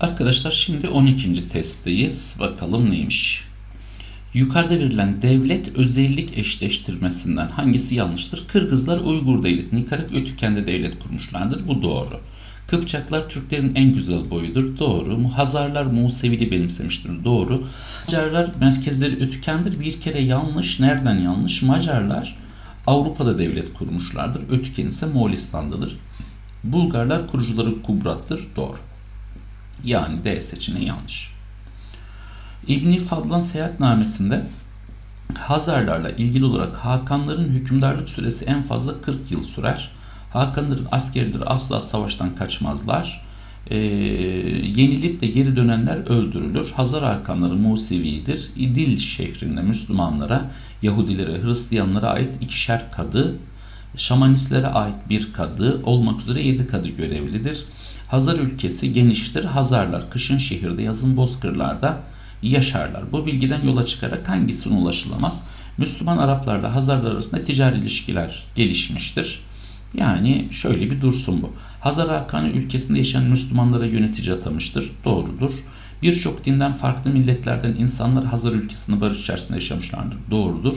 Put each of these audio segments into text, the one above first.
Arkadaşlar şimdi 12. testteyiz. Bakalım neymiş? Yukarıda verilen devlet özellik eşleştirmesinden hangisi yanlıştır? Kırgızlar Uygur devletini yıkarak Ötüken'de devlet kurmuşlardır. Bu doğru. Kıpçaklar Türklerin en güzel boyudur. Doğru. Hazarlar Musevili benimsemiştir. Doğru. Macarlar merkezleri Ötüken'dir. Bir kere yanlış. Nereden yanlış? Macarlar Avrupa'da devlet kurmuşlardır. Ötüken ise Moğolistan'dadır. Bulgarlar kurucuları Kubrat'tır. Doğru. Yani D seçeneği yanlış. İbni Fadlan seyahatnamesinde Hazarlarla ilgili olarak Hakanların hükümdarlık süresi en fazla 40 yıl sürer. Hakanların askerleri asla savaştan kaçmazlar. Ee, yenilip de geri dönenler öldürülür. Hazar Hakanları Musevi'dir. İdil şehrinde Müslümanlara, Yahudilere, Hristiyanlara ait ikişer kadı, Şamanistlere ait bir kadı olmak üzere yedi kadı görevlidir. Hazar ülkesi geniştir. Hazarlar kışın şehirde, yazın bozkırlarda yaşarlar. Bu bilgiden yola çıkarak hangisine ulaşılamaz? Müslüman Araplarla Hazarlar arasında ticari ilişkiler gelişmiştir. Yani şöyle bir dursun bu. Hazar Hakanı ülkesinde yaşayan Müslümanlara yönetici atamıştır. Doğrudur. Birçok dinden farklı milletlerden insanlar Hazar ülkesinde barış içerisinde yaşamışlardır. Doğrudur.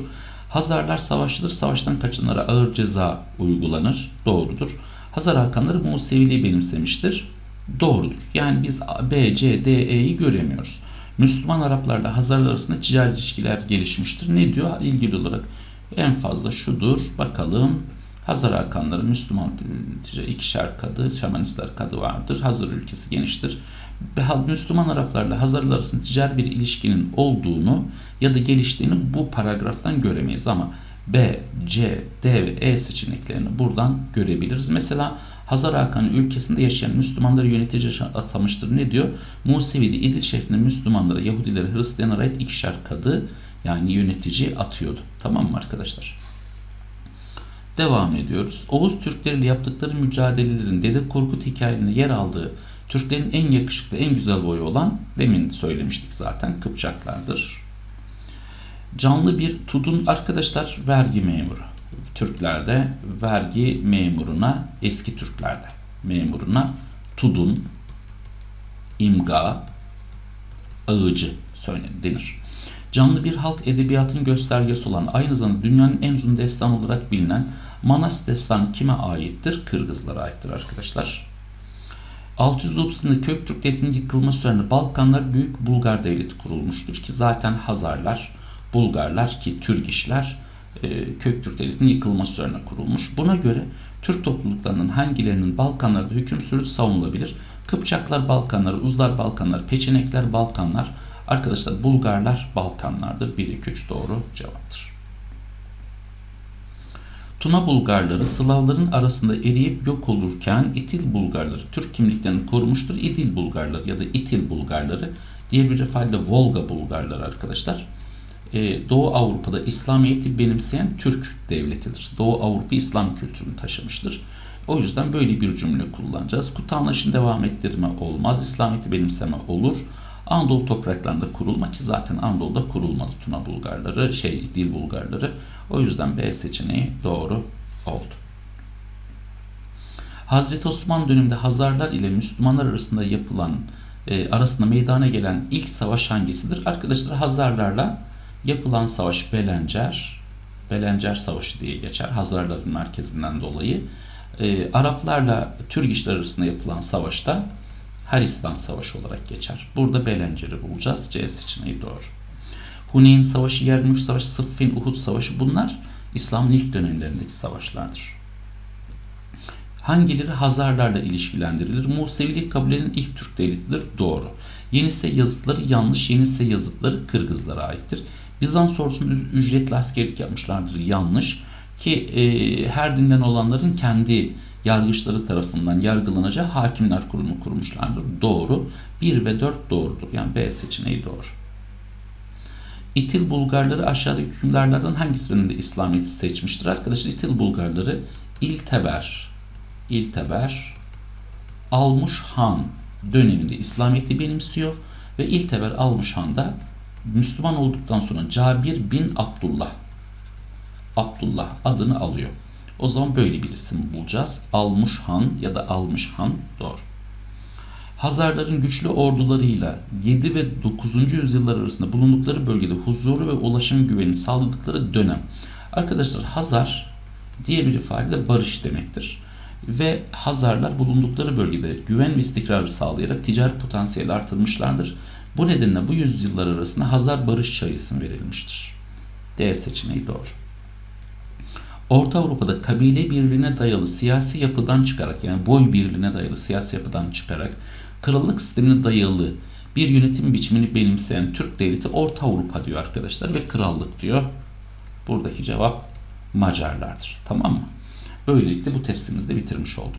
Hazarlar savaşçıdır. Savaştan kaçanlara ağır ceza uygulanır. Doğrudur. Hazar Hakanları Museviliği benimsemiştir. Doğrudur. Yani biz B, C, D, E'yi göremiyoruz. Müslüman Araplarla Hazarlar arasında ticari ilişkiler gelişmiştir. Ne diyor? İlgili olarak en fazla şudur. Bakalım. Hazar Hakanları Müslüman ikişer kadı, Şamanistler kadı vardır. Hazar ülkesi geniştir. Müslüman Araplarla Hazarlar arasında ticari bir ilişkinin olduğunu ya da geliştiğini bu paragraftan göremeyiz ama B, C, D ve E seçeneklerini buradan görebiliriz. Mesela Hazar Hakan'ı ülkesinde yaşayan Müslümanları yönetici atamıştır. Ne diyor? Musevi'de İdil şehrinde Müslümanlara, Yahudilere, Hristiyanlara ait ikişer kadı yani yönetici atıyordu. Tamam mı arkadaşlar? Devam ediyoruz. Oğuz Türkleriyle yaptıkları mücadelelerin Dede Korkut hikayelerinde yer aldığı Türklerin en yakışıklı, en güzel boyu olan demin söylemiştik zaten Kıpçaklardır. Canlı bir tudun arkadaşlar vergi memuru. Türklerde vergi memuruna, eski Türklerde memuruna tudun, imga, ağıcı denir. Canlı bir halk edebiyatının göstergesi olan aynı zamanda dünyanın en uzun destan olarak bilinen Manas destanı kime aittir? Kırgızlara aittir arkadaşlar. 630 yılında Köktürk Devleti'nin yıkılması üzerine Balkanlar Büyük Bulgar Devleti kurulmuştur ki zaten Hazarlar, Bulgarlar ki Türgişler e, Köktürk Devleti'nin yıkılması üzerine kurulmuş. Buna göre Türk topluluklarının hangilerinin Balkanlarda hüküm sürü savunulabilir? Kıpçaklar Balkanlar, Uzlar Balkanlar, Peçenekler Balkanlar, arkadaşlar Bulgarlar Balkanlardır. 1 2 3 doğru cevaptır. Tuna Bulgarları Slavların arasında eriyip yok olurken İtil Bulgarları Türk kimliklerini korumuştur. İdil Bulgarları ya da İtil Bulgarları diğer bir ifadeyle Volga Bulgarları arkadaşlar. Ee, Doğu Avrupa'da İslamiyet'i benimseyen Türk devletidir. Doğu Avrupa İslam kültürünü taşımıştır. O yüzden böyle bir cümle kullanacağız. Kutanlaşın devam ettirme olmaz. İslamiyet'i benimseme olur. Anadolu topraklarında kurulma ki zaten Anadolu'da kurulmadı Tuna Bulgarları, şey Dil Bulgarları. O yüzden B seçeneği doğru oldu. Hazreti Osman döneminde Hazarlar ile Müslümanlar arasında yapılan e, arasında meydana gelen ilk savaş hangisidir? Arkadaşlar Hazarlarla yapılan savaş Belencer, Belencer Savaşı diye geçer. Hazarların merkezinden dolayı. E, Araplarla Türk işler arasında yapılan savaşta Haristan Savaşı olarak geçer. Burada Belencer'i bulacağız. C seçeneği doğru. Huneyn Savaşı, Yermük Savaşı, Sıffin, Uhud Savaşı bunlar İslam'ın ilk dönemlerindeki savaşlardır. Hangileri Hazarlarla ilişkilendirilir? Musevilik kabilenin ilk Türk devletidir. Doğru. Yenise yazıtları yanlış. Yenise yazıtları Kırgızlara aittir. Bizans ordusunda ücretli askerlik yapmışlardır. Yanlış. Ki e, her dinden olanların kendi yargıçları tarafından yargılanacağı hakimler kurumu kurmuşlardır. Doğru. 1 ve 4 doğrudur. Yani B seçeneği doğru. İtil Bulgarları aşağıdaki hükümdarlardan hangisi döneminde İslamiyet'i seçmiştir? Arkadaşlar İtil Bulgarları İlteber, İlteber, Almuş Han döneminde İslamiyet'i benimsiyor ve İlteber Almuş Han da Müslüman olduktan sonra Cabir bin Abdullah Abdullah adını alıyor. O zaman böyle bir isim bulacağız. Almuş Han ya da Almış Han doğru. Hazarların güçlü ordularıyla 7 ve 9. yüzyıllar arasında bulundukları bölgede huzuru ve ulaşım güvenini sağladıkları dönem. Arkadaşlar Hazar diğer bir ifadeyle barış demektir. Ve Hazarlar bulundukları bölgede güven ve istikrarı sağlayarak ticari potansiyeli artırmışlardır. Bu nedenle bu yüzyıllar arasında Hazar Barış Çağı isim verilmiştir. D seçeneği doğru. Orta Avrupa'da kabile birliğine dayalı siyasi yapıdan çıkarak yani boy birliğine dayalı siyasi yapıdan çıkarak krallık sistemine dayalı bir yönetim biçimini benimseyen Türk devleti Orta Avrupa diyor arkadaşlar ve krallık diyor. Buradaki cevap Macarlardır. Tamam mı? Böylelikle bu testimizi de bitirmiş olduk.